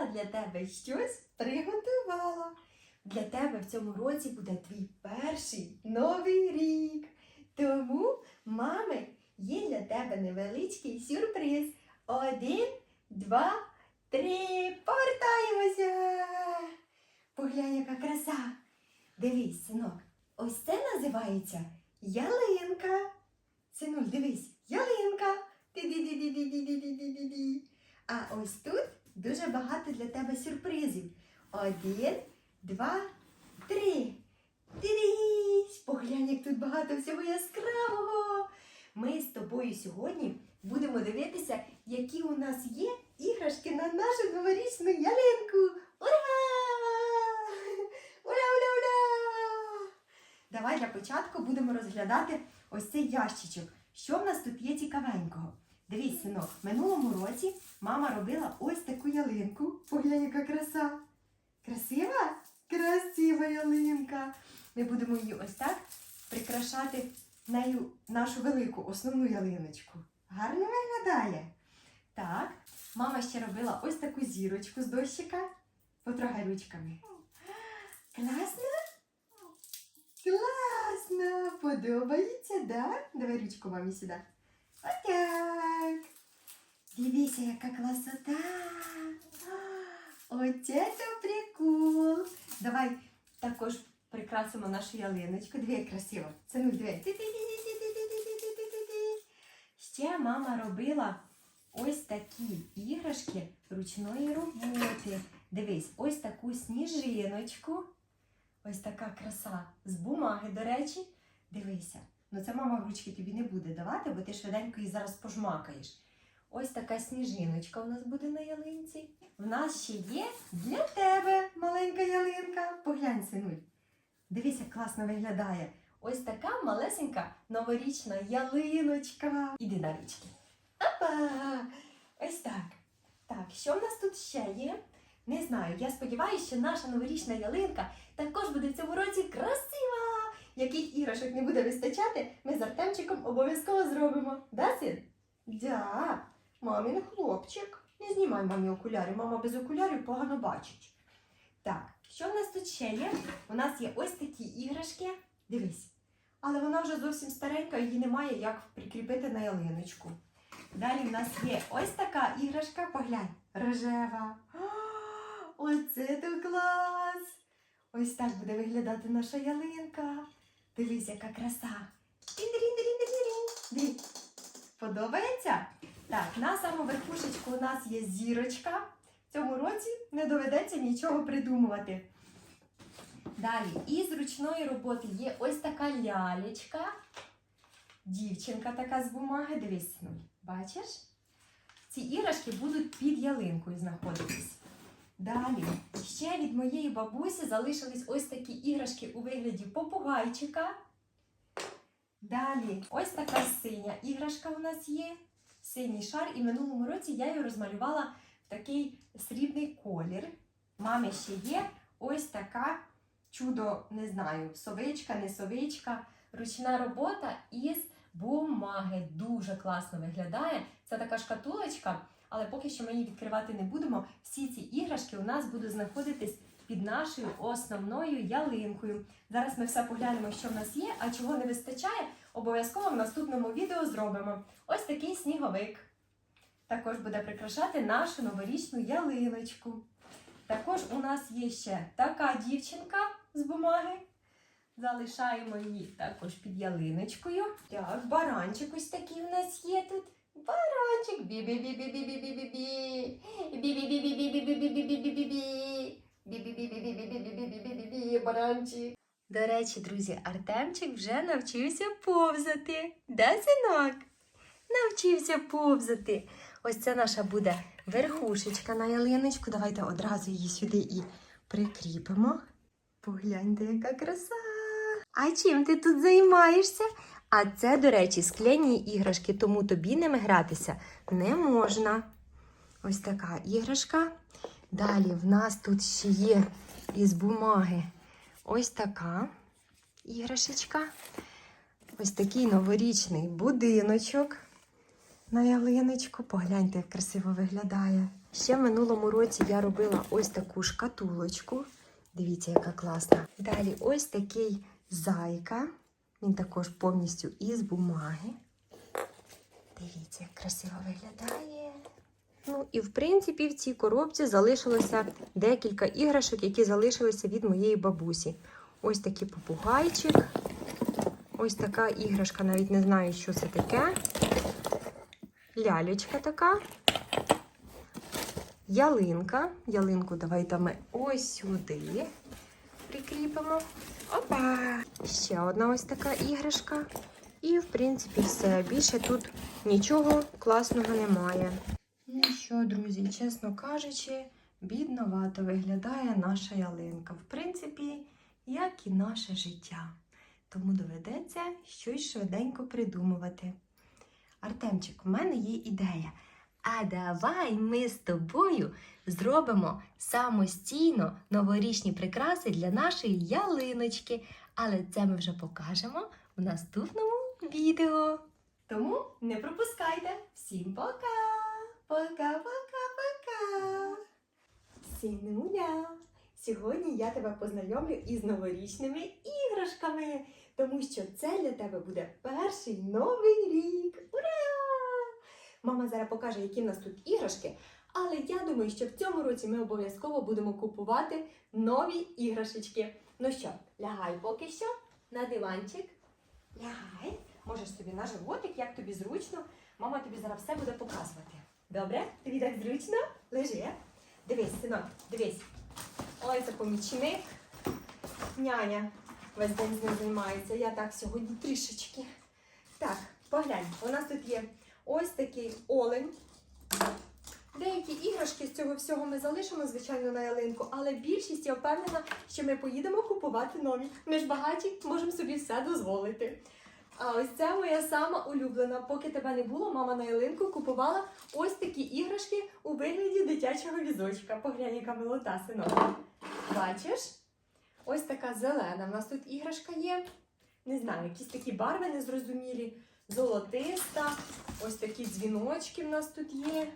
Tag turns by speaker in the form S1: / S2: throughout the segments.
S1: мама для тебе щось приготувала. Для тебе в цьому році буде твій перший новий рік. Тому, мами, є для тебе невеличкий сюрприз. Один, два, три. Повертаємося. Поглянь, яка краса. Дивись, синок, ось це називається ялинка. Синуль, дивись, ялинка. Ді-ді-ді-ді-ді-ді-ді-ді-ді. А ось тут дуже багато для тебе сюрпризів. Один, два, три. Дивись, поглянь, як тут багато всього яскравого. Ми з тобою сьогодні будемо дивитися, які у нас є іграшки на нашу новорічну ялинку. Ура! Ура, ура, ура! Давай для початку будемо розглядати ось цей ящичок. Що в нас тут є цікавенького? Синок, минулому році мама робила ось таку ялинку. Поглянь, яка краса. Красива? Красива ялинка. Ми будемо її ось так прикрашати нею нашу велику основну ялиночку. Гарно виглядає. Так, мама ще робила ось таку зірочку з дощика. Потрогай ручками. Класно? Класно! Подобається, да? Давай ручку мамі сюди. Отак. Дивіться, яка красота. Оце прикол. Давай також прикрасимо нашу ялиночку. Дві красиво. Це Самі дві. Ще мама робила ось такі іграшки ручної роботи. Дивись, ось таку сніжиночку. Ось така краса з бумаги, до речі. Дивися. Ну це мама в ручки тобі не буде давати, бо ти швиденько її зараз пожмакаєш. Ось така сніжиночка у нас буде на ялинці. В нас ще є для тебе маленька ялинка. Поглянь, синуль. Дивись, як класно виглядає. Ось така малесенька новорічна ялиночка. Іди на ручки. Опа! Ось так. Так, що в нас тут ще є? Не знаю. Я сподіваюся, що наша новорічна ялинка також буде в цьому році красива. Яких іграшок не буде вистачати, ми з Артемчиком обов'язково зробимо. Да, син? Да. Мамін хлопчик. Не знімай мамі окулярів. Мама без окулярів погано бачить. Так, що в нас тут ще є? У нас є ось такі іграшки. Дивись. Але вона вже зовсім старенька, її немає як прикріпити на ялиночку. Далі в нас є ось така іграшка, поглянь, рожева. Оце то клас! Ось так буде виглядати наша ялинка. Дивись, яка краса. Подобається? Так, на саму верхушечку у нас є зірочка. В цьому році не доведеться нічого придумувати. Далі, із ручної роботи є ось така лялечка. Дівчинка така з бумаги. Дивись, синуль, бачиш? Ці іграшки будуть під ялинкою знаходитись. Далі, ще від моєї бабусі залишились ось такі іграшки у вигляді попугайчика. Далі, ось така синя іграшка у нас є. Синій шар, і минулому році я її розмалювала в такий срібний колір. Мамі ще є ось така чудо, не знаю, совичка, не совичка, ручна робота із бумаги. Дуже класно виглядає. Це така шкатулочка, але поки що ми її відкривати не будемо. Всі ці іграшки у нас будуть знаходитись під нашою основною ялинкою. Зараз ми все поглянемо, що в нас є, а чого не вистачає, обов'язково в наступному відео зробимо. Ось такий сніговик. Також буде прикрашати нашу новорічну ялиночку. Також у нас є ще така дівчинка з бумаги. Залишаємо її також під ялиночкою. Так, баранчик ось такий у нас є тут. Баранчик. Бі-бі-бі-бі-бі-бі-бі-бі. Бі-бі-бі-бі-бі-бі-бі-бі-бі. Бі-бі-бі-бі-бі-бі-бі-бі-бі. Баранчик. До речі, друзі, Артемчик вже навчився повзати. Де синок? Навчився повзати. Ось це наша буде верхушечка на ялиночку. Давайте одразу її сюди і прикріпимо. Погляньте, яка краса. А чим ти тут займаєшся? А це, до речі, скляні іграшки, тому тобі ними гратися не можна. Ось така іграшка. Далі в нас тут ще є із бумаги ось така іграшечка. Ось такий новорічний будиночок. на ялиночку. Погляньте, як красиво виглядає. Ще в минулому році я робила ось таку шкатулочку. Дивіться, яка класна. Далі ось такий зайка. Він також повністю із бумаги. Дивіться, як красиво виглядає. Ну і в принципі в цій коробці залишилося декілька іграшок, які залишилися від моєї бабусі. Ось такий попугайчик. Ось така іграшка, навіть не знаю, що це таке. Лялечка така. Ялинка. Ялинку давайте ми ось сюди прикріпимо. Опа! Ще одна ось така іграшка. І, в принципі, все. Більше тут нічого класного немає. Що, друзі, чесно кажучи, бідновато виглядає наша ялинка. В принципі, як і наше життя. Тому доведеться щось швиденько придумувати. Артемчик, у мене є ідея. А давай ми з тобою зробимо самостійно новорічні прикраси для нашої ялиночки. Але це ми вже покажемо в наступному відео. Тому не пропускайте. Всім пока! Пока-пока-пока! Сінуля! Сьогодні я тебе познайомлю із новорічними іграшками, тому що це для тебе буде перший новий рік. Ура! Мама зараз покаже, які в нас тут іграшки, але я думаю, що в цьому році ми обов'язково будемо купувати нові іграшечки. Ну що, лягай поки що на диванчик. Лягай. Можеш собі на животик, як тобі зручно. Мама тобі зараз все буде показувати. Добре? Тобі так зручно? Лежи. Дивись, синок, дивись. Ой, це помічник. Няня весь день з ним займається. Я так сьогодні трішечки. Так, поглянь, у нас тут є ось такий олень. Деякі іграшки з цього всього ми залишимо, звичайно, на ялинку, але більшість я впевнена, що ми поїдемо купувати нові. Ми ж багаті, можемо собі все дозволити. А ось це моя сама улюблена. Поки тебе не було, мама на ялинку купувала ось такі іграшки у вигляді дитячого візочка. Поглянь, яка милота, синок. Бачиш? Ось така зелена. У нас тут іграшка є. Не знаю, якісь такі барви незрозумілі. Золотиста. Ось такі дзвіночки в нас тут є.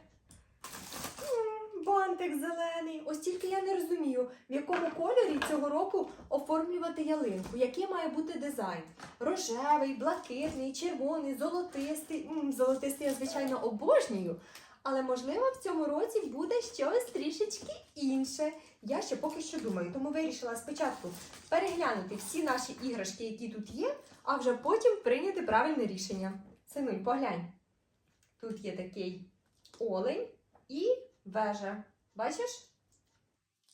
S1: М, Бантик зелений. Ось тільки я не розумію, в якому кольорі цього року оформлювати ялинку. Який має бути дизайн? Рожевий, блакитний, червоний, золотистий. М, Золотистий я, звичайно, обожнюю. Але можливо в цьому році буде щось трішечки інше. Я ще поки що думаю, тому вирішила спочатку переглянути всі наші іграшки, які тут є, а вже потім прийняти правильне рішення. Синуль, поглянь. Тут є такий олень і вежа. Бачиш?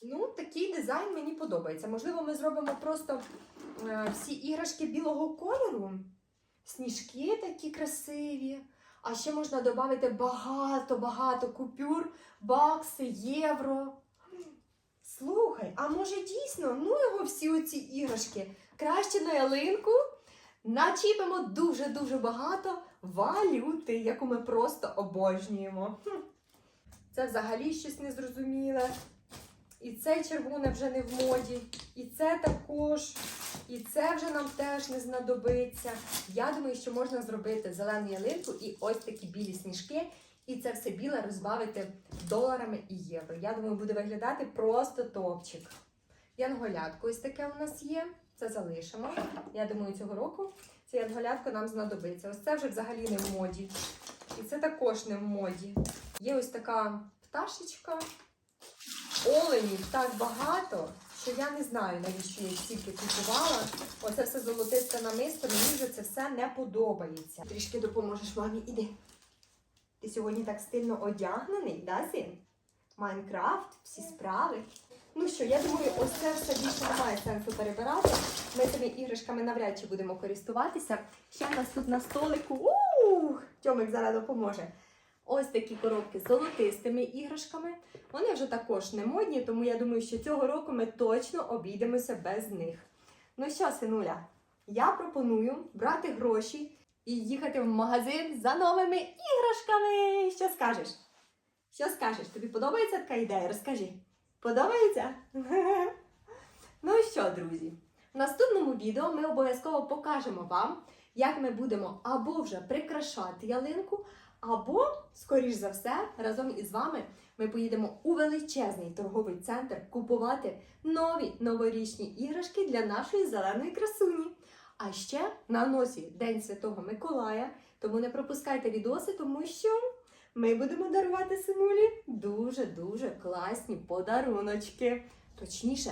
S1: Ну, такий дизайн мені подобається. Можливо, ми зробимо просто е, всі іграшки білого кольору. Сніжки такі красиві. А ще можна додати багато-багато купюр, бакси, євро. Слухай, а може дійсно, ну його всі оці іграшки. Краще на ялинку начіпимо дуже-дуже багато валюти, яку ми просто обожнюємо. Це взагалі щось незрозуміле. І це червоне вже не в моді, і це також, і це вже нам теж не знадобиться. Я думаю, що можна зробити зелену ялинку і ось такі білі сніжки, і це все біле розбавити доларами і євро. Я думаю, буде виглядати просто топчик. Янголятко ось таке у нас є. Це залишимо. Я думаю, цього року це янголятко нам знадобиться. Ось це вже взагалі не в моді. І це також не в моді. Є ось така пташечка. Оленів так багато, що я не знаю, навіщо я стільки купувала. Оце все золотисте намисто, мені вже це все не подобається. Трішки допоможеш мамі, іди. Ти сьогодні так стильно одягнений, да, син? Майнкрафт, всі справи. Ну що, я думаю, ось це все більше немає сенсу перебирати. Ми цими іграшками навряд чи будемо користуватися. Ще в нас тут на столику. Ух! Тьомик зараз допоможе. Ось такі коробки з золотистими іграшками. Вони вже також не модні, тому я думаю, що цього року ми точно обійдемося без них. Ну що, синуля, я пропоную брати гроші і їхати в магазин за новими іграшками. Що скажеш? Що скажеш? Тобі подобається така ідея? Розкажи. Подобається? Ну що, друзі, в наступному відео ми обов'язково покажемо вам, як ми будемо або вже прикрашати ялинку,
S2: Або, скоріш за все, разом із вами ми поїдемо у величезний торговий центр купувати нові новорічні іграшки для нашої зеленої красуні. А ще на носі День Святого Миколая, тому не пропускайте відоси, тому що ми будемо дарувати синулі дуже-дуже класні подаруночки. Точніше,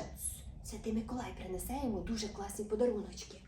S2: Святий Миколай принесе йому дуже класні подаруночки.